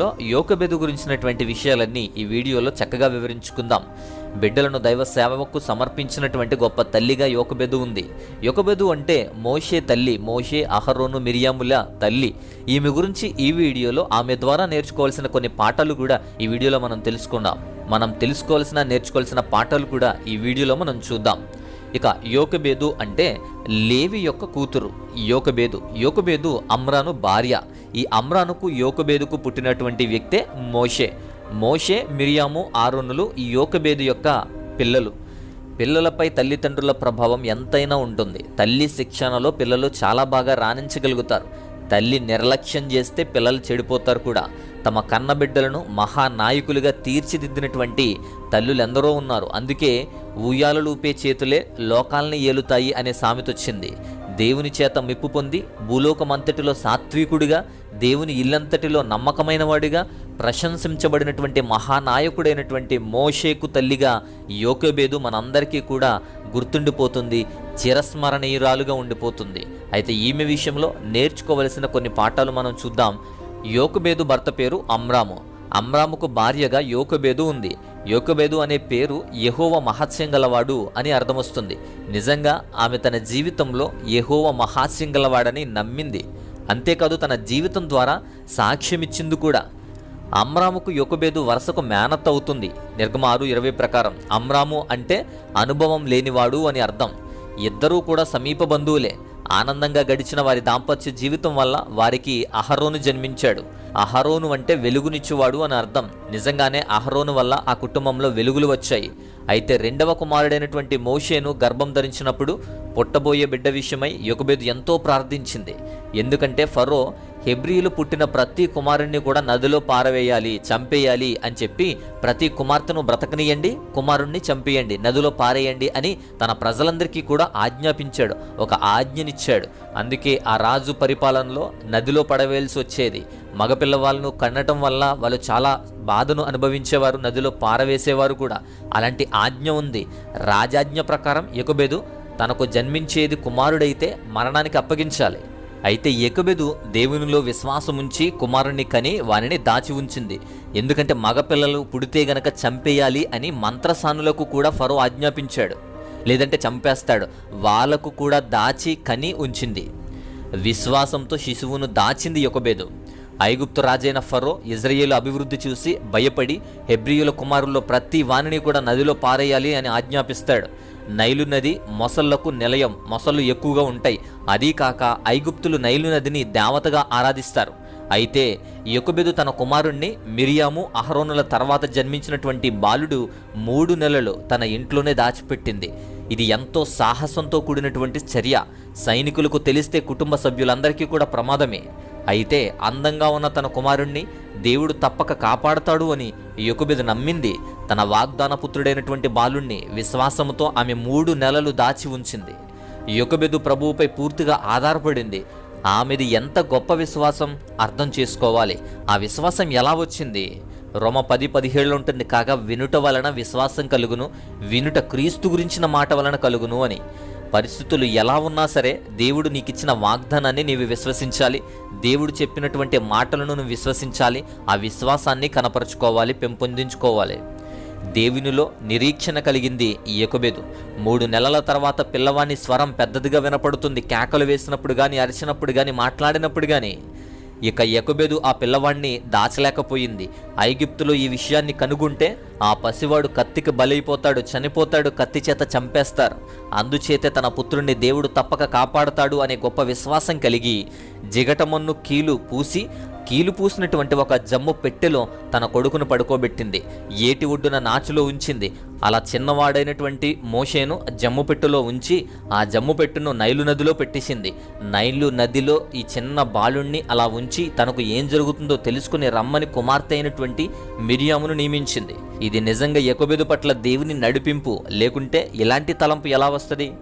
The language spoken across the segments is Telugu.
లో యోకబెదు గురించినటువంటి విషయాలన్నీ ఈ వీడియోలో చక్కగా వివరించుకుందాం. బిడ్డలను దైవ సేవకు సమర్పించినటువంటి గొప్ప తల్లిగా యోకబెదు ఉంది. యోకబెదు అంటే మోషే తల్లి మోషే అహరోను మిరియాముల తల్లి. ఈమె గురించి ఈ వీడియోలో ఆమె ద్వారా నేర్చుకోవాల్సిన కొన్ని పాఠాలు కూడా ఈ వీడియోలో మనం తెలుసుకుందాం. మనం తెలుసుకోవాల్సిన నేర్చుకోవాల్సిన పాఠాలు కూడా ఈ వీడియోలో మనం చూద్దాం. ఇక యోకబేదు అంటే లేవి యొక్క కూతురు. యోకబేదు యోకబేదు అమ్రాను భార్య. ఈ అమ్రానుకు యోకబేదుకు పుట్టినటువంటి వ్యక్తే మోషే. మోషే మిరియాము ఆరోనులు ఈ యోకబేదు యొక్క పిల్లలు. పిల్లలపై తల్లిదండ్రుల ప్రభావం ఎంతైనా ఉంటుంది. తల్లి శిక్షణలో పిల్లలు చాలా బాగా రాణించగలుగుతారు. తల్లి నిర్లక్ష్యం చేస్తే పిల్లలు చెడిపోతారు కూడా. తమ కన్నబిడ్డలను మహానాయకులుగా తీర్చిదిద్దినటువంటి తల్లులు ఎందరో ఉన్నారు. అందుకే ఉయ్యాలలు ఊపే చేతులే లోకాల్ని ఏలుతాయి అనే సామెత వచ్చింది. దేవుని చేత మెప్పు పొంది భూలోకమంతటిలో సాత్వికుడిగా దేవుని ఇల్లంతటిలో నమ్మకమైన వాడిగా ప్రశంసించబడినటువంటి మహానాయకుడైనటువంటి మోషేకు తల్లిగా యోకబేదు మనందరికీ కూడా గుర్తుండిపోతుంది చిరస్మరణీయురాలుగా ఉండిపోతుంది. అయితే ఈమె విషయంలో నేర్చుకోవలసిన కొన్ని పాఠాలు మనం చూద్దాం. యోకబేదు భర్త పేరు అమ్రాము. అమ్రాముకు భార్యగా యోకబేదు ఉంది. యోకబేదు అనే పేరు యహోవ మహత్యం గలవాడు అని అర్థమొస్తుంది. నిజంగా ఆమె తన జీవితంలో యహోవ మహాత్యం గలవాడని నమ్మింది. అంతేకాదు తన జీవితం ద్వారా సాక్ష్యమిచ్చింది కూడా. అమ్రాముకు యొకబేదు వరుసకు మేనత్ అవుతుంది. నిర్గమారు ఇరవై ప్రకారం. అమ్రాము అంటే అనుభవం లేనివాడు అని అర్థం. ఇద్దరూ కూడా సమీప బంధువులే. ఆనందంగా గడిచిన వారి దాంపత్య జీవితం వల్ల వారికి అహరోను జన్మించాడు. అహరోను అంటే వెలుగునిచ్చేవాడు అని అర్థం. నిజంగానే అహరోను వల్ల ఆ కుటుంబంలో వెలుగులు వచ్చాయి. అయితే రెండవ కుమారుడైనటువంటి మోషేను గర్భం ధరించినప్పుడు పుట్టబోయే బిడ్డ విషయమై యొకబేదు ఎంతో ప్రార్థించింది. ఎందుకంటే ఫరో హెబ్రియులు పుట్టిన ప్రతి కుమారుణ్ణి కూడా నదిలో పారవేయాలి చంపేయాలి అని చెప్పి ప్రతి కుమార్తెను బ్రతకనియండి కుమారుణ్ణి చంపేయండి నదిలో పారేయండి అని తన ప్రజలందరికీ కూడా ఆజ్ఞాపించాడు ఒక ఆజ్ఞనిచ్చాడు. అందుకే ఆ రాజు పరిపాలనలో నదిలో పడవేయాల్సి వచ్చేది. మగపిల్లవాళ్ళను కన్నటం వల్ల వాళ్ళు చాలా బాధను అనుభవించేవారు నదిలో పారవేసేవారు కూడా. అలాంటి ఆజ్ఞ ఉంది. రాజాజ్ఞ ప్రకారం ఎకుబెదు తనకు జన్మించేది కుమారుడైతే మరణానికి అప్పగించాలి. అయితే ఎకబెదు దేవునిలో విశ్వాసముంచి కుమారుణ్ణి కని వానిని దాచి ఉంచింది. ఎందుకంటే మగపిల్లలు పుడితే గనక చంపేయాలి అని మంత్రసానులకు కూడా ఫరో ఆజ్ఞాపించాడు. లేదంటే చంపేస్తాడు. వాళ్ళకు కూడా దాచి కని ఉంచింది. విశ్వాసంతో శిశువును దాచింది యొకబేదు ఐగుప్తు రాజైన ఫరో ఇజ్రాయేల్ అభివృద్ధి చూసి భయపడి హెబ్రియుల కుమారుల్లో ప్రతి వాణిని కూడా నదిలో పారేయాలి అని ఆజ్ఞాపిస్తాడు. నైలు నది మొసళ్ళకు నిలయం మొసళ్ళు ఎక్కువగా ఉంటాయి. అదీ కాక ఐగుప్తులు నైలు నదిని దేవతగా ఆరాధిస్తారు. అయితే యొకబెదు తన కుమారుణ్ణి మిరియాము అహరోనుల తర్వాత జన్మించినటువంటి బాలుడు మూడు నెలలు తన ఇంట్లోనే దాచిపెట్టింది. ఇది ఎంతో సాహసంతో కూడినటువంటి చర్య. సైనికులకు తెలిస్తే కుటుంబ సభ్యులందరికీ కూడా ప్రమాదమే. అయితే అందంగా ఉన్న తన కుమారుణ్ణి దేవుడు తప్పక కాపాడతాడు అని యొకబెదు నమ్మింది. తన వాగ్దాన పుత్రుడైనటువంటి బాలుణ్ణి విశ్వాసముతో ఆమె మూడు నెలలు దాచి ఉంచింది. యొకబెదు ప్రభువుపై పూర్తిగా ఆధారపడింది. ఆమెది ఎంత గొప్ప విశ్వాసం అర్థం చేసుకోవాలి. ఆ విశ్వాసం ఎలా వచ్చింది? రోమ పది పదిహేళ్ళు ఉంటుంది. కాగా వినుట వలన విశ్వాసం కలుగును వినుట క్రీస్తు గురించిన మాట వలన కలుగును అని. పరిస్థితులు ఎలా ఉన్నా సరే దేవుడు నీకు ఇచ్చిన వాగ్దానాన్ని నీవు విశ్వసించాలి. దేవుడు చెప్పినటువంటి మాటలను నువ్వు విశ్వసించాలి. ఆ విశ్వాసాన్ని కనపరుచుకోవాలి పెంపొందించుకోవాలి. దేవునిలో నిరీక్షణ కలిగింది ఈ ఎకుబెదు మూడు నెలల తర్వాత పిల్లవాని స్వరం పెద్దదిగా వినపడుతుంది. కేకలు వేసినప్పుడు కానీ అరిచినప్పుడు కానీ మాట్లాడినప్పుడు కానీ ఇక ఎకుబెదు ఆ పిల్లవాడిని దాచలేకపోయింది. ఐగిప్తులో ఈ విషయాన్ని కనుగొంటే ఆ పసివాడు కత్తికి బలైపోతాడు చనిపోతాడు కత్తి చేత చంపేస్తారు. అందుచేతే తన పుత్రుణ్ణి దేవుడు తప్పక కాపాడతాడు అనే గొప్ప విశ్వాసం కలిగి జిగటమన్ను కీలు పూసి కీలు పూసినటువంటి ఒక జమ్ము పెట్టెలో తన కొడుకును పడుకోబెట్టింది. ఏటి ఒడ్డున నాచులో ఉంచింది. అలా చిన్నవాడైనటువంటి మోషేను జమ్ము పెట్టెలో ఉంచి ఆ జమ్ము పెట్టును నైలు నదిలో పెట్టేసింది. నైలు నదిలో ఈ చిన్న బాలుణ్ణి అలా ఉంచి తనకు ఏం జరుగుతుందో తెలుసుకుని రమ్మని కుమార్తె అయినటువంటి మిరియామును నియమించింది. ఇది నిజంగా ఎకబెదు పట్ల దేవుని నడిపింపు. లేకుంటే ఇలాంటి తలంపు ఎలా వస్తుంది?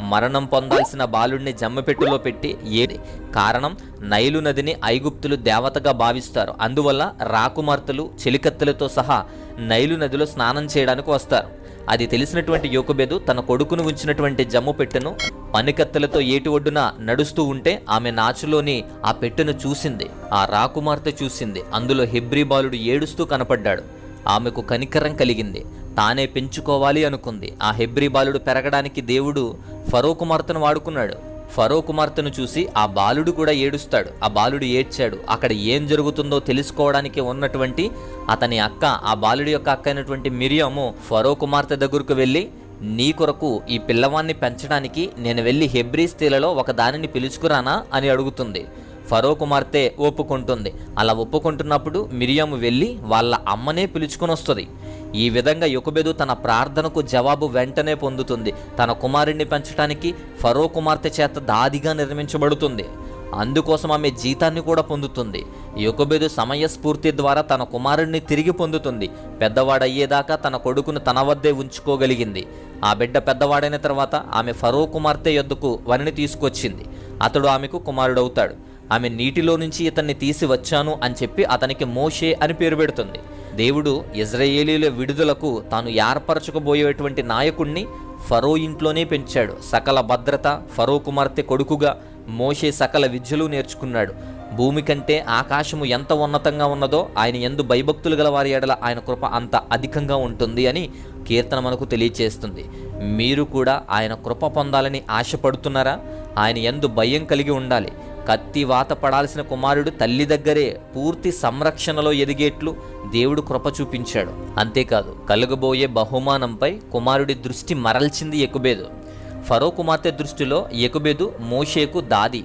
మరణం పొందాల్సిన బాలుడిని జమ్మపెట్టులో పెట్టి ఏది కారణం? నైలు నదిని ఐగుప్తులు దేవతగా భావిస్తారు. అందువల్ల రాకుమార్తెలు చెలికత్తెలతో సహా నైలు నదిలో స్నానం చేయడానికి వస్తారు. అది తెలిసినటువంటి యోకబేదు తన కొడుకును ఉంచినటువంటి జమ్ము పెట్టెను పనికత్తెలతో ఏటి ఒడ్డున నడుస్తూ ఉంటే ఆమె నాచులోని ఆ పెట్టెను చూసింది. ఆ రాకుమార్తె చూసింది. అందులో హెబ్రీ బాలుడు ఏడుస్తూ కనపడ్డాడు. ఆమెకు కనికరం కలిగింది. తానే పెంచుకోవాలి అనుకుంది. ఆ హెబ్రీ బాలుడు పెరగడానికి దేవుడు ఫరో కుమార్తెను వాడుకున్నాడు. ఫరో కుమార్తెను చూసి ఆ బాలుడు కూడా ఏడుస్తాడు. ఆ బాలుడు ఏడ్చాడు. అక్కడ ఏం జరుగుతుందో తెలుసుకోవడానికి ఉన్నటువంటి అతని అక్క ఆ బాలుడి యొక్క అక్క అయినటువంటి మిరియాము ఫరో కుమార్తె దగ్గరకు వెళ్ళి నీ కొరకు ఈ పిల్లవాన్ని పెంచడానికి నేను వెళ్ళి హెబ్రీ స్త్రీలలో ఒక దానిని పిలుచుకురానా? అని అడుగుతుంది. ఫరో కుమార్తె ఒప్పుకుంటుంది. అలా ఒప్పుకుంటున్నప్పుడు మిరియాము వెళ్ళి వాళ్ళ అమ్మనే పిలుచుకొని వస్తుంది ఈ విధంగా యుకబెదు తన ప్రార్థనకు జవాబు వెంటనే పొందుతుంది. తన కుమారుణ్ణి పెంచడానికి ఫరో కుమార్తె చేత దాదిగా నిర్మించబడుతుంది. అందుకోసం ఆమె జీతాన్ని కూడా పొందుతుంది. యుకబెదు సమయస్ఫూర్తి ద్వారా తన కుమారుణ్ణి తిరిగి పొందుతుంది. పెద్దవాడయ్యేదాకా తన కొడుకును తన వద్దే ఉంచుకోగలిగింది. ఆ బిడ్డ పెద్దవాడైన తర్వాత ఆమె ఫరో కుమార్తె యొద్దకు వనిని తీసుకొచ్చింది. అతడు ఆమెకు కుమారుడవుతాడు. ఆమె నీటిలో నుంచి ఇతన్ని తీసి వచ్చాను అని చెప్పి అతనికి మోషే అని పేరు పెడుతుంది. దేవుడు ఇజ్రాయేలీల విడుదలకు తాను ఏర్పరచుకోబోయేటువంటి నాయకుణ్ణి ఫరో ఇంట్లోనే పెంచాడు. సకల భద్రత ఫరో కుమార్తె కొడుకుగా మోషే సకల విద్యలు నేర్చుకున్నాడు. భూమి కంటే ఆకాశము ఎంత ఉన్నతంగా ఉన్నదో ఆయన ఎందు భయభక్తులు గల వారి ఎడల ఆయన కృప అంత అధికంగా ఉంటుంది అని కీర్తన మనకు తెలియచేస్తుంది. మీరు కూడా ఆయన కృప పొందాలని ఆశపడుతున్నారా? ఆయన ఎందు భయం కలిగి ఉండాలి. కత్తి వాత పడాల్సిన కుమారుడు తల్లి దగ్గరే పూర్తి సంరక్షణలో ఎదిగేట్లు దేవుడు కృప చూపించాడు. అంతేకాదు కలుగబోయే బహుమానంపై కుమారుడి దృష్టి మరల్చింది ఎకుబేదు ఫరో కుమార్తె దృష్టిలో ఎకుబేదు మోషేకు దాది.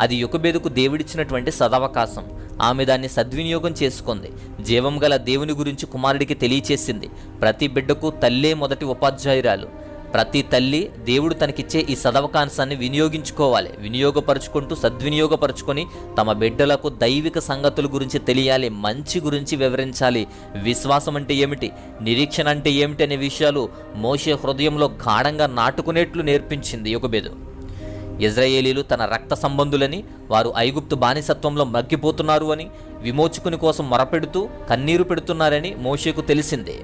అది యొకబేదుకు దేవుడిచ్చినటువంటి సదవకాశం. ఆమె దాన్ని సద్వినియోగం చేసుకుంది. జీవం గల దేవుని గురించి కుమారుడికి తెలియచేసింది. ప్రతి బిడ్డకు తల్లే మొదటి ఉపాధ్యాయురాలు. ప్రతి తల్లి దేవుడు తనకిచ్చే ఈ సదవకాంశాన్ని వినియోగించుకోవాలి. వినియోగపరుచుకుంటూ సద్వినియోగపరుచుకొని తమ బిడ్డలకు దైవిక సంగతుల గురించి తెలియాలి మంచి గురించి వివరించాలి. విశ్వాసం అంటే ఏమిటి? నిరీక్షణ అంటే ఏమిటి అనే విషయాలు మోషే హృదయంలో గాఢంగా నాటుకునేట్లు నేర్పించింది యుగబేదు ఇజ్రాయేలీలు తన రక్త సంబంధులని వారు ఐగుప్తు బానిసత్వంలో మగ్గిపోతున్నారు అని విమోచకుని కోసం మొరపెడుతూ కన్నీరు పెడుతున్నారని మోషేకు తెలిసిందే.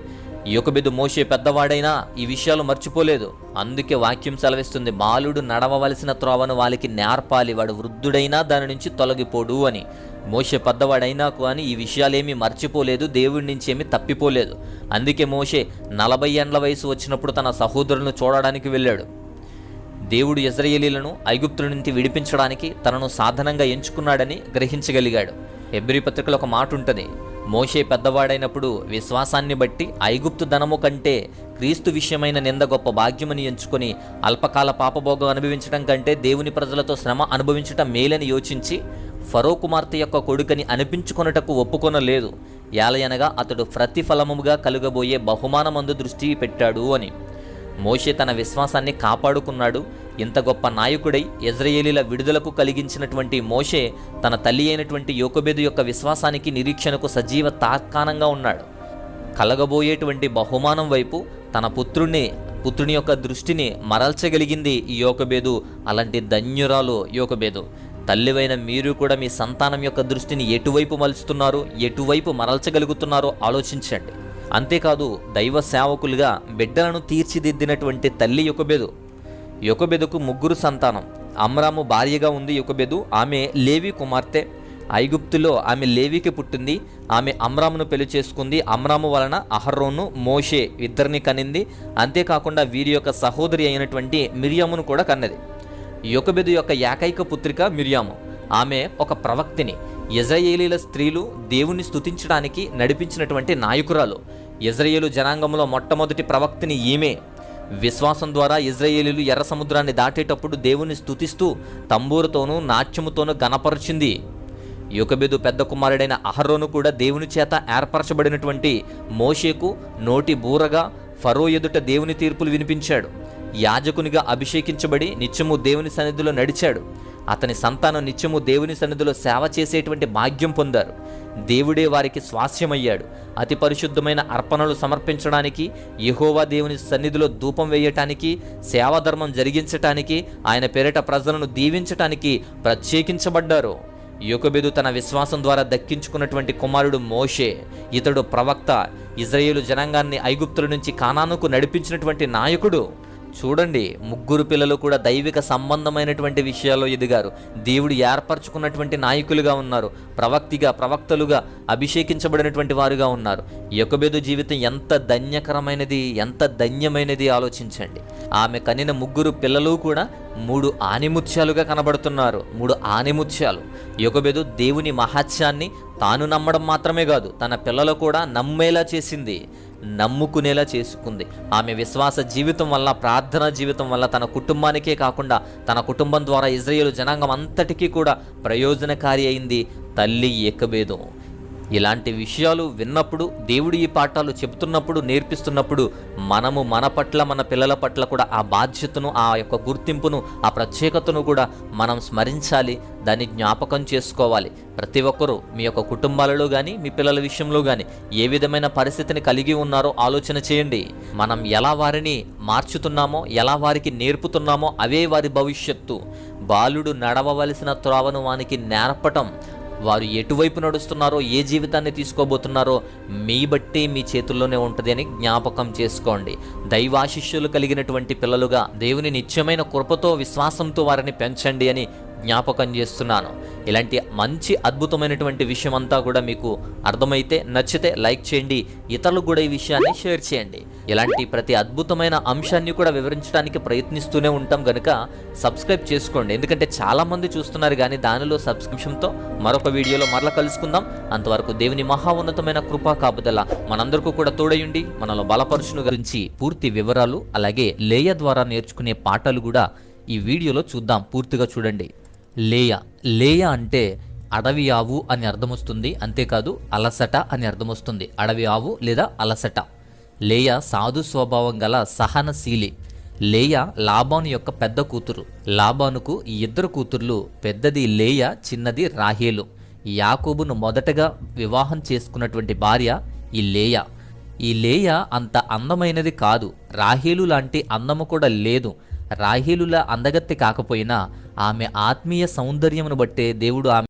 యుకబెదు మోషే పెద్దవాడైనా ఈ విషయాలు మర్చిపోలేదు. అందుకే వాక్యం సెలవిస్తుంది బాలుడు నడవవలసిన త్రోవను వాళ్ళకి నేర్పాలి వాడు వృద్ధుడైనా దాని నుంచి తొలగిపోడు అని. మోషే పెద్దవాడైనా కానీ ఈ విషయాలేమీ మర్చిపోలేదు దేవుడి నుంచి ఏమీ తప్పిపోలేదు. అందుకే మోషే నలభై ఏండ్ల వయసు వచ్చినప్పుడు తన సహోదరులను చూడడానికి వెళ్ళాడు. దేవుడు ఇజ్రాయేలీలను ఐగుప్తుల నుంచి విడిపించడానికి తనను సాధనంగా ఎంచుకున్నాడని గ్రహించగలిగాడు. ఎబ్రి పత్రికలో ఒక మాట ఉంటుంది మోషే పెద్దవాడైనప్పుడు విశ్వాసాన్ని బట్టి ఐగుప్తు ధనము కంటే క్రీస్తు విషయమైన నింద గొప్ప భాగ్యమని ఎంచుకొని అల్పకాల పాపభోగం అనుభవించడం కంటే దేవుని ప్రజలతో శ్రమ అనుభవించటం మేలని యోచించి ఫరో కుమార్తె యొక్క కొడుకని అనిపించుకొనుటకు ఒప్పుకొనలేదు. ఏలయనగా అతడు ప్రతిఫలముగా కలుగబోయే బహుమానమందు దృష్టి పెట్టాడు అని. మోషే తన విశ్వాసాన్ని కాపాడుకున్నాడు. ఇంత గొప్ప నాయకుడై ఇజ్రాయేలీల విడుదలకు కలిగించినటువంటి మోషే తన తల్లి అయినటువంటి యోకబేదు యొక్క విశ్వాసానికి నిరీక్షణకు సజీవ తాత్కానంగా ఉన్నాడు. కలగబోయేటువంటి బహుమానం వైపు తన పుత్రుణ్ణి పుత్రుని యొక్క దృష్టిని మరల్చగలిగింది ఈ యోకబేదు అలాంటి ధన్యురాలు యోకబేదు. తల్లివైన మీరు కూడా మీ సంతానం యొక్క దృష్టిని ఎటువైపు మలుచుతున్నారో ఎటువైపు మరల్చగలుగుతున్నారో ఆలోచించండి. అంతేకాదు దైవ సేవకులుగా బిడ్డలను తీర్చిదిద్దినటువంటి తల్లి యొకబెదు. యొకబెదుకు ముగ్గురు సంతానం. అమ్రాము భార్యగా ఉంది యొకబెదు ఆమె లేవి కుమార్తె. ఐగుప్తులో ఆమె లేవికి పుట్టింది ఆమె అమ్రామును పెళ్ళి చేసుకుంది. అమ్రాము వలన అహర్రోను మోషే ఇద్దరిని కనింది. అంతేకాకుండా వీరి యొక్క సహోదరి అయినటువంటి మిరియామును కూడా కన్నది. యొకబెదు యొక్క ఏకైక పుత్రిక మిరియాము. ఆమె ఒక ప్రవక్తిని. ఇజ్రాయేలీల స్త్రీలు దేవుణ్ణి స్తుతించడానికి నడిపించినటువంటి నాయకురాలు. ఇజ్రాయేలు జనాంగంలో మొట్టమొదటి ప్రవక్తిని ఈమె. విశ్వాసం ద్వారా ఇజ్రాయేలీలు ఎర్ర సముద్రాన్ని దాటేటప్పుడు దేవుని స్తుతిస్తూ తంబూరుతోనూ నాట్యముతోనూ గనపరిచింది యుకబెదు పెద్ద కుమారుడైన అహరోను కూడా దేవుని చేత ఏర్పరచబడినటువంటి మోషేకు నోటి బూరగా ఫరో ఎదుట దేవుని తీర్పులు వినిపించాడు. యాజకునిగా అభిషేకించబడి నిత్యము దేవుని సన్నిధిలో నడిచాడు. అతని సంతానం నిత్యము దేవుని సన్నిధిలో సేవ చేసేటువంటి భాగ్యం పొందారు. దేవుడే వారికి స్వాస్యమయ్యాడు. అతి పరిశుద్ధమైన అర్పణలు సమర్పించడానికి యహోవా దేవుని సన్నిధిలో ధూపం వేయటానికి సేవాధర్మం జరిగించటానికి ఆయన పేరిట ప్రజలను దీవించటానికి ప్రత్యేకించబడ్డారు. యోకబెదు తన విశ్వాసం ద్వారా దక్కించుకున్నటువంటి కుమారుడు మోషే ఇతడు ప్రవక్త ఇజ్రాయేలు జనాంగాన్ని ఐగుప్తుల నుంచి కానానుకు నడిపించినటువంటి నాయకుడు. చూడండి ముగ్గురు పిల్లలు కూడా దైవిక సంబంధమైనటువంటి విషయాల్లో ఎదిగారు. దేవుడు ఏర్పరచుకున్నటువంటి నాయకులుగా ఉన్నారు ప్రవక్తిగా ప్రవక్తలుగా అభిషేకించబడినటువంటి వారుగా ఉన్నారు. యొకబెదు జీవితం ఎంత ధన్యకరమైనది ఎంత ధన్యమైనది ఆలోచించండి. ఆమె కనిన ముగ్గురు పిల్లలు కూడా మూడు ఆనిముత్యాలుగా కనబడుతున్నారు మూడు ఆనిముత్యాలు. యొకబెదు దేవుని మహత్యాన్ని తాను నమ్మడం మాత్రమే కాదు తన పిల్లలు కూడా నమ్మేలా చేసింది. నమ్ముకునేలా చేసుకుంది. ఆమె విశ్వాస జీవితం వల్ల ప్రార్థనా జీవితం వల్ల తన కుటుంబానికే కాకుండా తన కుటుంబం ద్వారా ఇజ్రాయేల్ జనాంగం అంతటికీ కూడా ప్రయోజనకారి అయింది తల్లి ఎక్కబేదం ఇలాంటి విషయాలు విన్నప్పుడు దేవుడు ఈ పాఠాలు చెబుతున్నప్పుడు నేర్పిస్తున్నప్పుడు మనము మన పట్ల మన పిల్లల పట్ల కూడా ఆ బాధ్యతను ఆ యొక్క గుర్తింపును ఆ ప్రత్యేకతను కూడా మనం స్మరించాలి దాన్ని జ్ఞాపకం చేసుకోవాలి. ప్రతి ఒక్కరూ మీ యొక్క కుటుంబాలలో కానీ మీ పిల్లల విషయంలో కానీ ఏ విధమైన పరిస్థితిని కలిగి ఉన్నారో ఆలోచన చేయండి. మనం ఎలా వారిని మార్చుతున్నామో ఎలా వారికి నేర్పుతున్నామో అవే వారి భవిష్యత్తు. బాలుడు నడవవలసిన త్రోవను వానికి నేర్పటం వారు ఎటువైపు నడుస్తున్నారో ఏ జీవితాన్ని తీసుకోబోతున్నారో మీ బట్టి మీ చేతుల్లోనే ఉంటుంది అని జ్ఞాపకం చేసుకోండి. దైవాశిష్యులు కలిగినటువంటి పిల్లలుగా దేవుని నిత్యమైన కృపతో విశ్వాసంతో వారిని పెంచండి అని జ్ఞాపకం చేస్తున్నాను. ఇలాంటి మంచి అద్భుతమైనటువంటి విషయం అంతా కూడా మీకు అర్థమైతే నచ్చితే లైక్ చేయండి. ఇతరులకు కూడా ఈ విషయాన్ని షేర్ చేయండి. ఇలాంటి ప్రతి అద్భుతమైన అంశాన్ని కూడా వివరించడానికి ప్రయత్నిస్తూనే ఉంటాం కనుక సబ్స్క్రైబ్ చేసుకోండి. ఎందుకంటే చాలామంది చూస్తున్నారు కానీ దానిలో సబ్స్క్రిప్షన్తో మరొక వీడియోలో మరలా కలుసుకుందాం. అంతవరకు దేవుని మహా ఉన్నతమైన కృపా కాపుదల మనందరికీ కూడా తోడయుండి మనలో బలపరుచును గురించి పూర్తి వివరాలు అలాగే లేయ ద్వారా నేర్చుకునే పాఠాలు కూడా ఈ వీడియోలో చూద్దాం. పూర్తిగా చూడండి. లేయ. లేయ అంటే అడవి ఆవు అని అర్థం వస్తుంది అంతేకాదు అలసట అని అర్థం వస్తుంది అడవి ఆవు లేదా అలసట. లేయ సాధు స్వభావం గల సహనశీలి. లేయ లాబాను యొక్క పెద్ద కూతురు. లాబానుకు ఈ ఇద్దరు కూతుర్లు పెద్దది లేయ చిన్నది రాహేలు. యాకూబును మొదటగా వివాహం చేసుకున్నటువంటి భార్య ఈ లేయ. ఈ లేయ అంత అందమైనది కాదు. రాహేలు లాంటి అందము కూడా లేదు. రాహేలులా అందగత్తె కాకపోయినా ఆమె ఆత్మీయ సౌందర్యమును బట్టే దేవుడు ఆమె